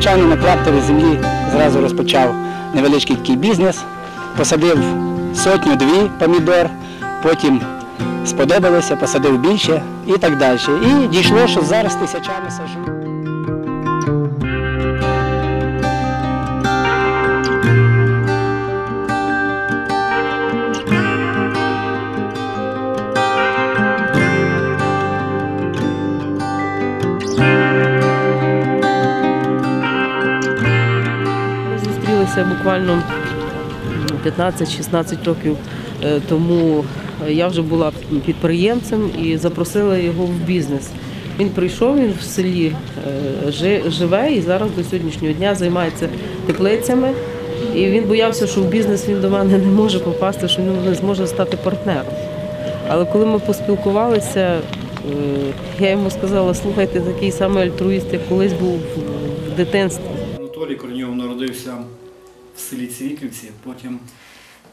звичайно, на клаптовій землі зразу розпочав невеличкий такий бізнес, посадив сотню-дві помідор, потім сподобалося, посадив більше і так далі. І дійшло, що зараз тисячами сажу. Зустрілися буквально 15-16 років е, тому. Я вже була підприємцем і запросила його в бізнес. Він прийшов, він в селі е, живе і зараз до сьогоднішнього дня займається теплицями. І він боявся, що в бізнес він до мене не може попасти, що він не зможе стати партнером. Але коли ми поспілкувалися, е, я йому сказала, слухайте, такий самий альтруїст, як колись був в- дитинстві. Анатолій Корньов народився селі Цвіківці. Потім,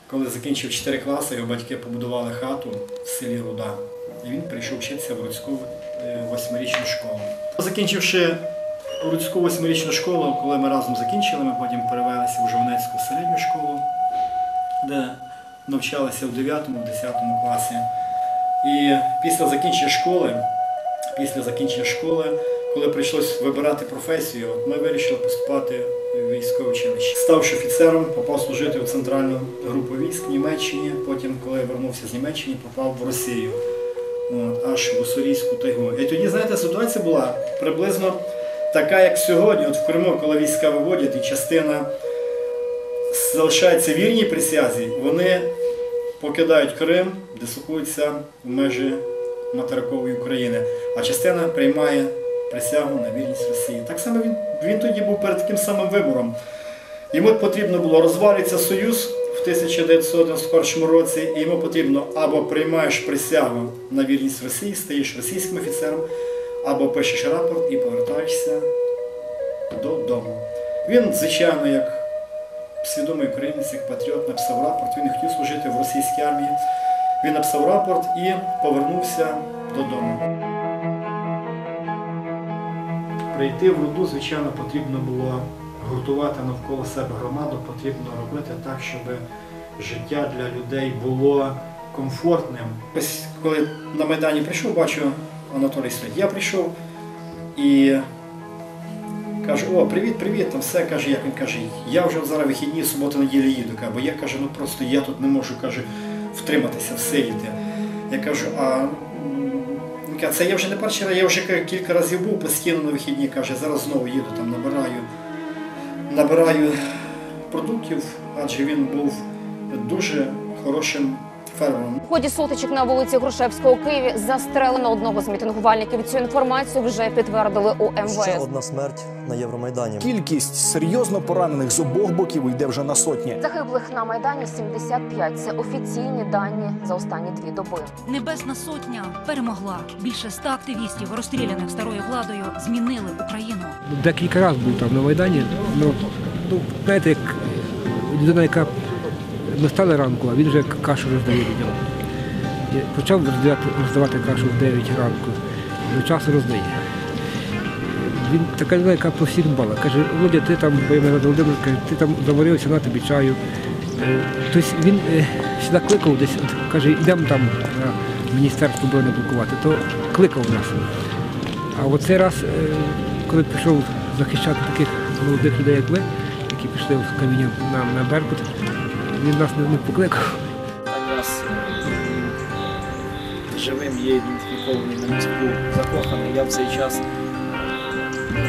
коли закінчив 4 класи, його батьки побудували хату в селі Руда. І він прийшов вчитися в Руцьку е, восьмирічну школу. Закінчивши Руцьку восьмирічну школу, коли ми разом закінчили, ми потім перевелися в Жовнецьку середню школу, де навчалися в 9-10 класі. І після закінчення школи, після закінчення школи, коли прийшлось вибирати професію, ми вирішили поступати військове училище. Ставши офіцером, попав служити в центральну групу військ в Німеччині. Потім, коли вернувся з Німеччини, попав в Росію, от, аж в Уссурійську тайгу. І тоді, знаєте, ситуація була приблизно така, як сьогодні. От в Криму, коли війська виводять, і частина залишається вірній присязі, вони покидають Крим, дислокуються в межі материкової України, а частина приймає присягу на вірність Росії. Так само він, він тоді був перед таким самим вибором. Йому потрібно було розвалюється Союз в 1991 році, і йому потрібно або приймаєш присягу на вірність Росії, стаєш російським офіцером, або пишеш рапорт і повертаєшся додому. Він, звичайно, як свідомий українець, як патріот, написав рапорт. Він не хотів служити в російській армії. Він написав рапорт і повернувся додому. Прийти в роду, звичайно, потрібно було гуртувати навколо себе громаду, потрібно робити так, щоб життя для людей було комфортним. Ось коли на Майдані прийшов, бачу Анатолій стоїть. Я прийшов і кажу, о, привіт, привіт, там все каже, як він каже, я вже зараз вихідні, суботу, неділю їду. Бо я каже, ну просто я тут не можу каже, втриматися, всидіти. Я кажу, а каже, це я вже не перший раз, я вже кілька разів був постійно на вихідні, каже, зараз знову їду, там набираю, набираю продуктів, адже він був дуже хорошим фермером. В ході сутичок на вулиці Грушевського у Києві застрелено одного з мітингувальників. Цю інформацію вже підтвердили у Ще одна смерть на Євромайдані. Кількість серйозно поранених з обох боків йде вже на сотні. Загиблих на майдані 75. Це офіційні дані за останні дві доби. Небесна сотня перемогла. Більше ста активістів, розстріляних старою владою, змінили Україну. декілька разів був там на Майдані. Ну, ну знаєте, як людина, яка ми стали ранку, а він вже кашу роздає людям. Почав роздавати, роздавати кашу в 9 ранку, до часу роздає. Він така людина, яка по всіх дбала. Каже, Володя, ти там, бо я Володимир, каже, ти там заварився на тобі чаю. Е, Тобто він е, завжди кликав десь, от, каже, йдемо там на міністерство оборони блокувати, то кликав нас. А от цей раз, е, коли пішов захищати таких молодих людей, як ви, які пішли в каміння на, на Беркут, він нас не, покликав. Раз е, живим є ідентифікований на містку закоханий. Я в цей час е,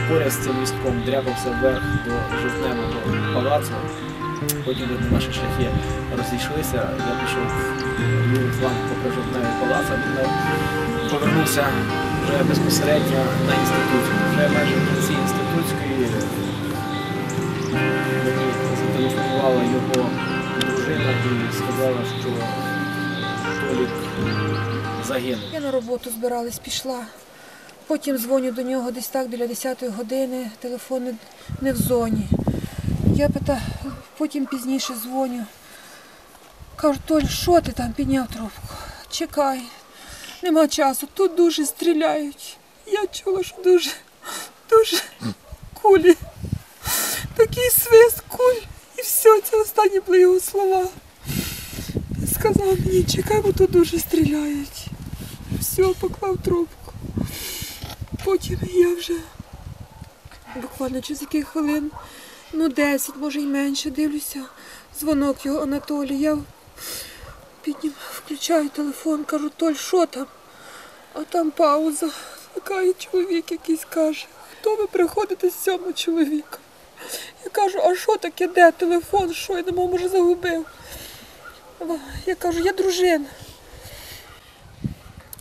поряд з цим містком дряпався вверх до жовтневого палацу. Потім наші шляхи розійшлися. Я пішов в лівий фланг жовтневий палац, а повернувся вже безпосередньо на інституцію. Вже майже в кінці інститутської мені зателефонувала його дружина сказала, що Толік загинув. Я на роботу збиралась, пішла. Потім дзвоню до нього десь так біля 10 години, телефон не- не в зоні. Я питаю, потім пізніше дзвоню. Кажу, Толь, що ти там підняв трубку? Чекай, нема часу, тут дуже стріляють. Я чула, що дуже, дуже кулі такий свист куль. І все, це останні були його слова. Сказав мені, чекай, бо тут дуже стріляють. Все, поклав трубку. Потім я вже буквально через яких хвилин, ну 10, може й менше, дивлюся. Дзвонок його Анатолій. Я піднім, включаю телефон, кажу, Толь, що там? А там пауза. Така чоловік якийсь каже, хто ви приходите з цьому чоловіка? Я кажу, а що таке, де телефон? Що я мов, може загубив? Я кажу, я дружина.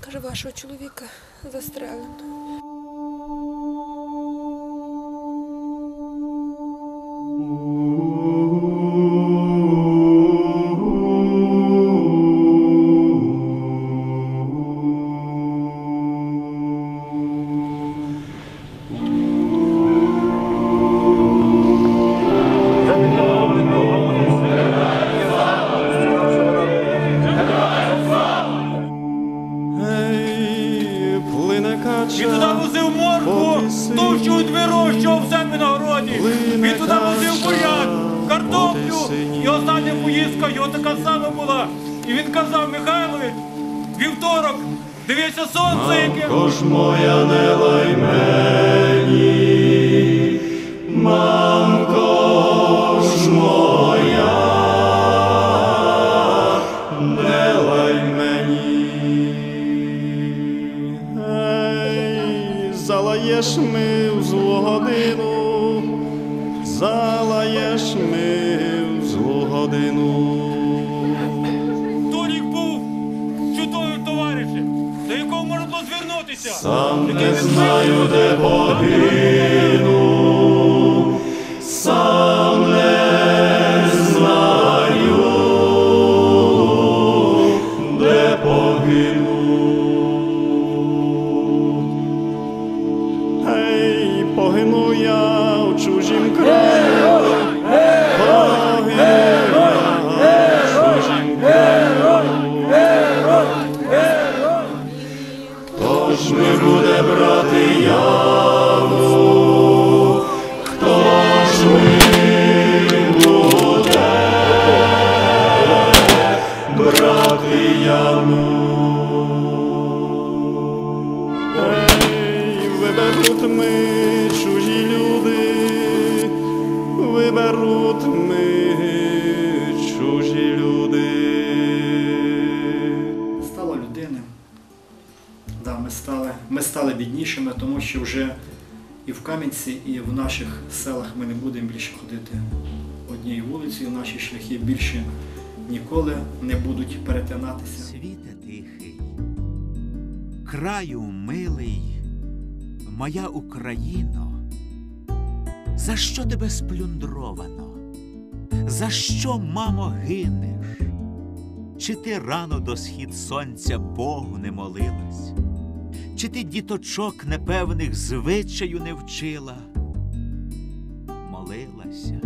Каже, вашого чоловіка застрелено. І поїздка його така сама була. І він казав, Михайлович, вівторок, дивися сонце, яке. Ж моя не лай мені, мамко ж моя, не лай мені. Ей, залаєш ми в злу годину, залаєш ми злу годину. Був чудовим товаришем, до якого можна було звернутися. Сам не знаю, де погину, ж ми буде брати яву? Що вже і в Кам'янці, і в наших селах ми не будемо більше ходити однією вулицею, наші шляхи більше ніколи не будуть перетинатися. Світе тихий, краю милий, моя Україно, за що тебе сплюндровано? За що, мамо, гинеш? Чи ти рано до схід сонця Богу не молилась? Чи ти діточок непевних звичаю не вчила? Молилася,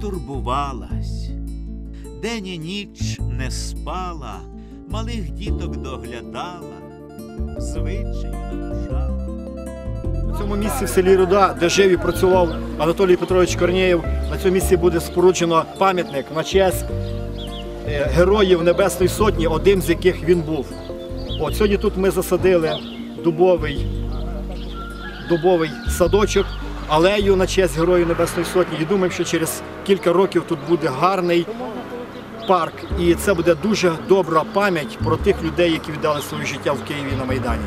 турбувалась, день і ніч не спала, малих діток доглядала, звичаю навчала. На цьому місці в селі Руда, де жив і працював Анатолій Петрович Корнєєв, на цьому місці буде споруджено пам'ятник на честь е, героїв Небесної Сотні, одним з яких він був. От сьогодні тут ми засадили дубовий, дубовий садочок, алею на честь Героїв Небесної Сотні. І думаємо, що через кілька років тут буде гарний парк. І це буде дуже добра пам'ять про тих людей, які віддали своє життя в Києві на Майдані.